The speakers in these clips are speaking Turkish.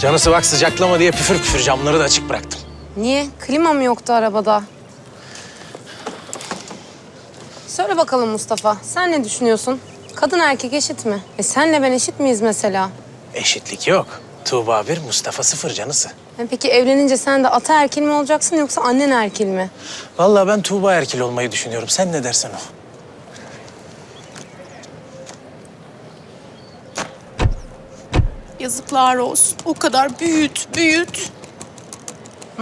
Canısı bak sıcaklama diye püfür püfür camları da açık bıraktım. Niye? Klima mı yoktu arabada? Söyle bakalım Mustafa, sen ne düşünüyorsun? Kadın erkek eşit mi? E senle ben eşit miyiz mesela? Eşitlik yok. Tuğba bir, Mustafa sıfır canısı. E peki evlenince sen de ata erkil mi olacaksın yoksa annen erkil mi? Vallahi ben Tuğba erkil olmayı düşünüyorum. Sen ne dersen o. Yazıklar olsun. O kadar büyüt, büyüt.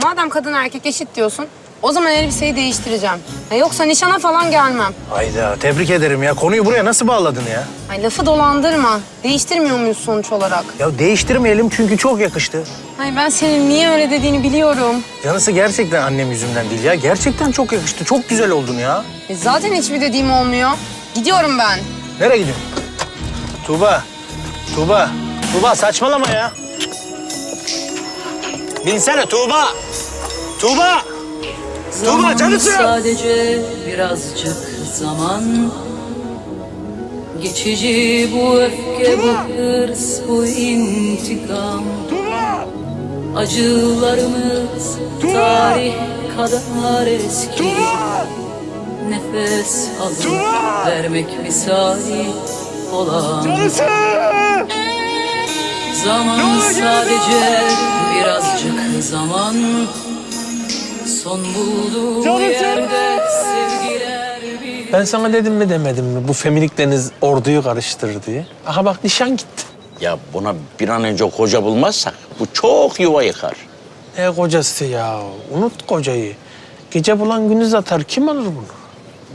Madem kadın erkek eşit diyorsun, o zaman elbiseyi değiştireceğim. E yoksa nişana falan gelmem. Hayda tebrik ederim ya. Konuyu buraya nasıl bağladın ya? Ay lafı dolandırma. Değiştirmiyor muyuz sonuç olarak? Ya değiştirmeyelim çünkü çok yakıştı. Ay ben senin niye öyle dediğini biliyorum. Canısı gerçekten annem yüzünden değil ya. Gerçekten çok yakıştı. Çok güzel oldun ya. E zaten hiçbir dediğim olmuyor. Gidiyorum ben. Nereye gidiyorsun? Tuğba. Tuğba. Tuğba saçmalama ya. Binsene Tuğba. Tuğba. Tuğba canısı. Sadece birazcık zaman. Geçici bu öfke, bu hırs, bu intikam. Acılarımız tarih kadar eski. Nefes alıp vermek misali olan Zaman sadece birazcık zaman Son bulduğu yerde sevgiler bir Ben sana dedim mi demedim mi bu feminikleriniz orduyu karıştırır diye. Aha bak nişan gitti. Ya buna bir an önce koca bulmazsak bu çok yuva yıkar. Ne kocası ya? Unut kocayı. Gece bulan gündüz atar. Kim alır bunu?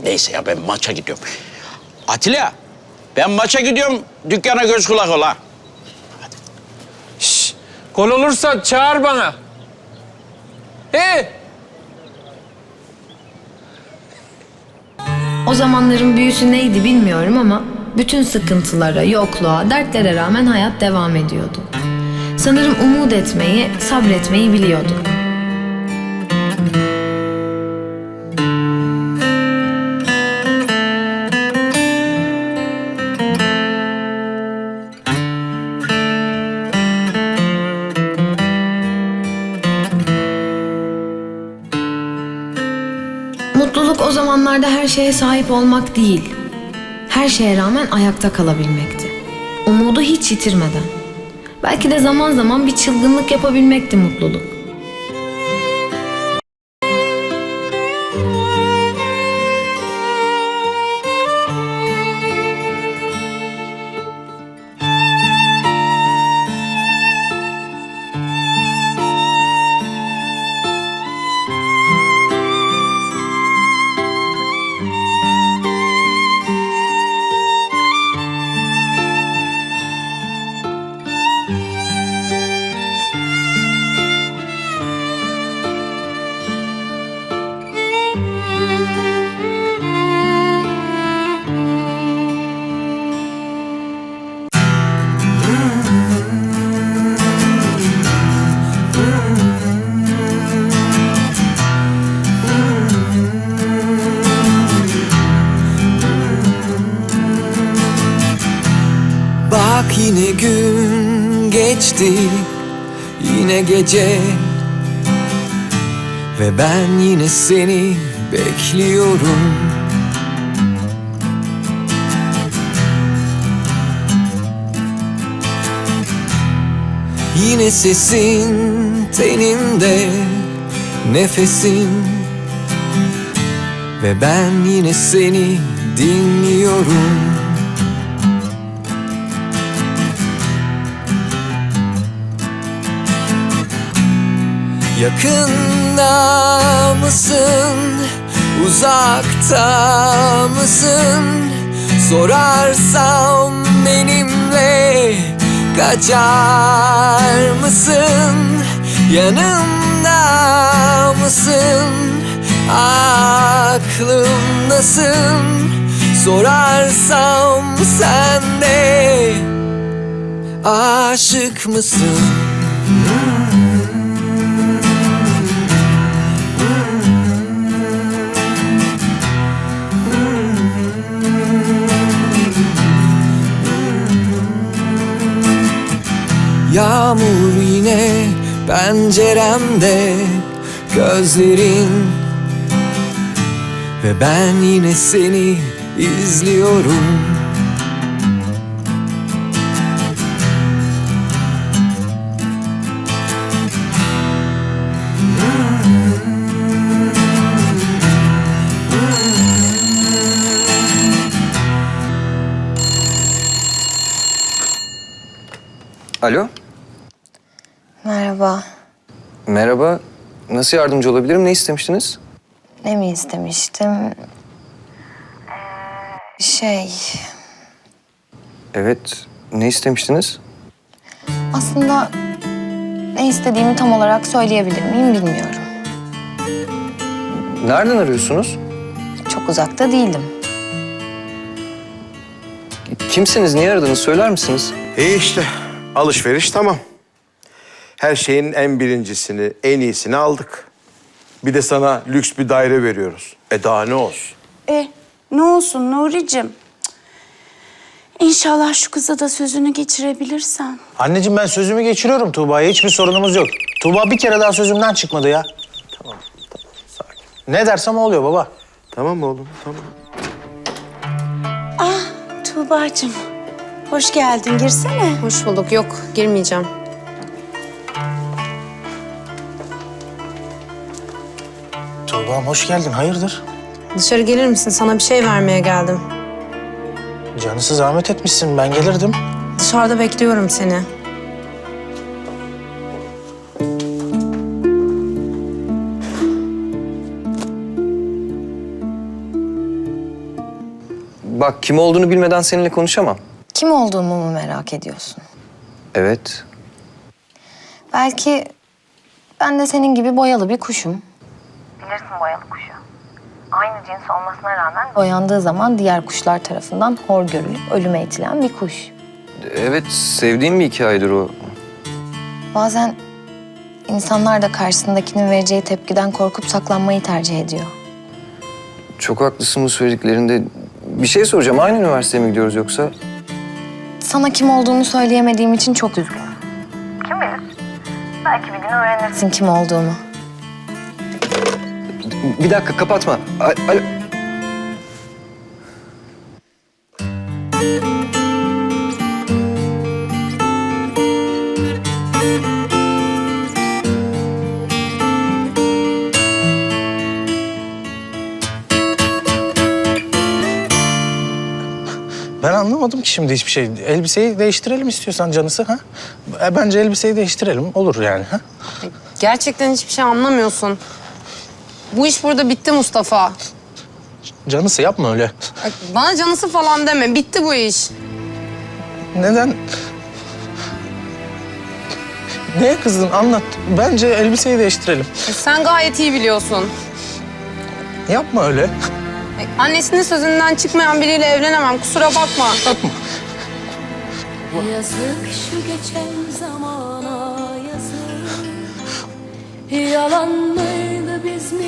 Neyse ya ben maça gidiyorum. Atilla ben maça gidiyorum dükkana göz kulak ol ha. Gol olursa çağır bana. He? O zamanların büyüsü neydi bilmiyorum ama bütün sıkıntılara, yokluğa, dertlere rağmen hayat devam ediyordu. Sanırım umut etmeyi, sabretmeyi biliyorduk. Mutluluk o zamanlarda her şeye sahip olmak değil. Her şeye rağmen ayakta kalabilmekti. Umudu hiç yitirmeden. Belki de zaman zaman bir çılgınlık yapabilmekti mutluluk. Bak yine gün geçti Yine gece. Ve ben yine seni bekliyorum. Yine sesin tenimde Nefesin. Ve ben yine seni dinliyorum. Yakında mısın? Uzakta mısın? Sorarsam benimle kaçar mısın? Yanımda mısın? Aklımdasın Sorarsam sen de aşık mısın? Yağmur yine penceremde Gözlerin. Ve ben yine seni izliyorum. Alo, Merhaba. merhaba. Nasıl yardımcı olabilirim? Ne istemiştiniz? Ne mi istemiştim? Şey, Evet, ne istemiştiniz? aslında ne istediğimi tam olarak söyleyebilir miyim bilmiyorum. Nereden arıyorsunuz? Çok uzakta değildim. Kimsiniz, niye aradınız? Söyler misiniz? İyi işte. Alışveriş tamam. Her şeyin en birincisini, en iyisini aldık. Bir de sana lüks bir daire veriyoruz. E daha ne olsun? E ne olsun Nuri'cim? Cık. İnşallah şu kıza da sözünü geçirebilirsen. Anneciğim ben sözümü geçiriyorum Tuğba'ya. Hiçbir sorunumuz yok. Tuğba bir kere daha sözümden çıkmadı ya. Tamam, tamam. Sakin. Ne dersem oluyor baba. Tamam oğlum, tamam. Tuğba'cığım hoş geldin girsene. Hoş bulduk. Yok girmeyeceğim. Tuğba'm hoş geldin. Hayırdır? Dışarı gelir misin? Sana bir şey vermeye geldim. Canısı zahmet etmişsin. Ben gelirdim. Dışarıda bekliyorum seni. Bak kim olduğunu bilmeden seninle konuşamam. Kim olduğumu mu merak ediyorsun? Evet, Belki ben de senin gibi boyalı bir kuşum. Bilirsin boyalı kuşu. Aynı cins olmasına rağmen... Boyandığı zaman diğer kuşlar tarafından hor görülüp ölüme itilen bir kuş. evet sevdiğim bir hikayedir o. Bazen insanlar da karşısındakinin vereceği tepkiden korkup saklanmayı tercih ediyor. Çok haklısın bu söylediklerinde. Bir şey soracağım, aynı üniversiteye mi gidiyoruz yoksa? Sana kim olduğunu söyleyemediğim için çok üzgünüm. Kim bilir? Belki bir gün öğrenirsin kim olduğumu. Bir dakika kapatma. Alo. Ben anlamadım ki şimdi hiçbir şey. Elbiseyi değiştirelim istiyorsan canısı ha? E, bence elbiseyi değiştirelim. Olur yani ha? Gerçekten hiçbir şey anlamıyorsun. Bu iş burada bitti Mustafa. Canısı yapma öyle. Bana canısı falan deme. Bitti bu iş. Neden? Neye kızdın? Anlat. Bence elbiseyi değiştirelim. E, Sen gayet iyi biliyorsun. Yapma öyle. E, Annesinin sözünden çıkmayan biriyle evlenemem. Kusura bakma. Yazık şu geçen zamana yazık Yalan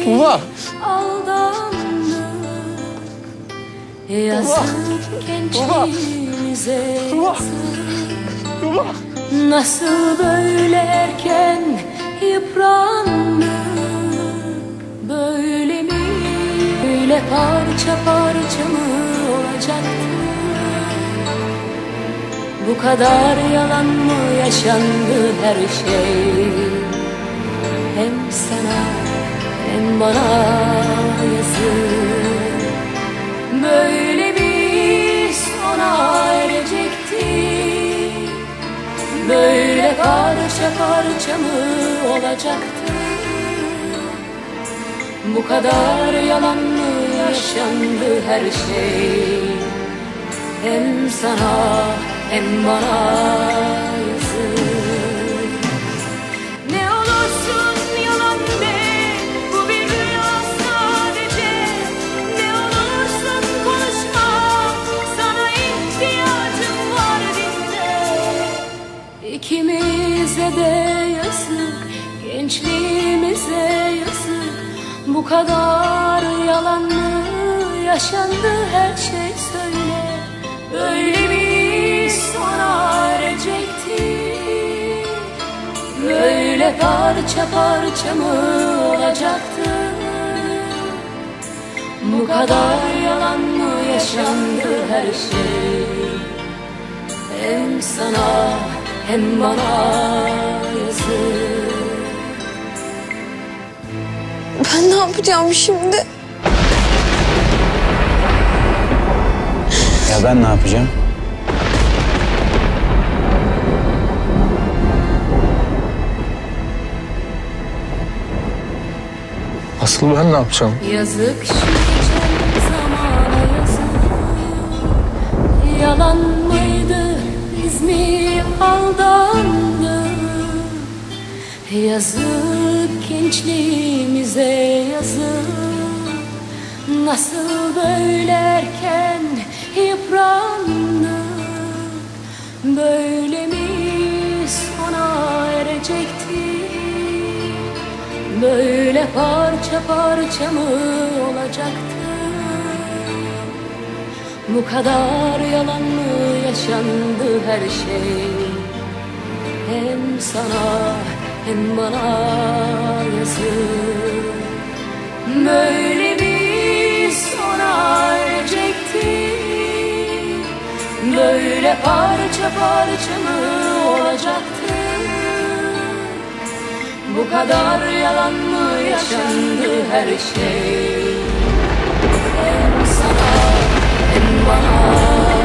Tuğba. Yazık gençliğimize yazık Nasıl böyle erken yıprandık Böyle mi? Böyle parça parça mı olacaktı? Bu kadar yalan mı yaşandı her şey? Hem sana hem bana yazık. Böyle mi sona erecekti Böyle parça parça mı olacaktı? Bu kadar yalan mı yaşandı her şey? Hem sana hem bana İkimize de yazık Gençliğimize yazık. Bu kadar yalan mı yaşandı her şey söyle. Öyle mi sona erecekti? Böyle parça parça mı olacaktı? Bu kadar yalan mı yaşandı her şey? Hem sana hem bana yazık Ben ne yapacağım şimdi? Ya ben ne yapacağım? Asıl ben ne yapacağım? Yazık şu geçen zamana yazık Yalan aldandık Yazık gençliğimize yazık. Nasıl böyle erken yıprandık. Böyle mi sona erecekti Böyle parça parça mı olacaktı? Bu kadar yalan mı yaşandı her şey Hem sana hem bana yazık. Böyle bir sona erecekti Böyle parça parça mı olacaktı bu kadar yalan mı yaşandı her şey? Hem sana hem bana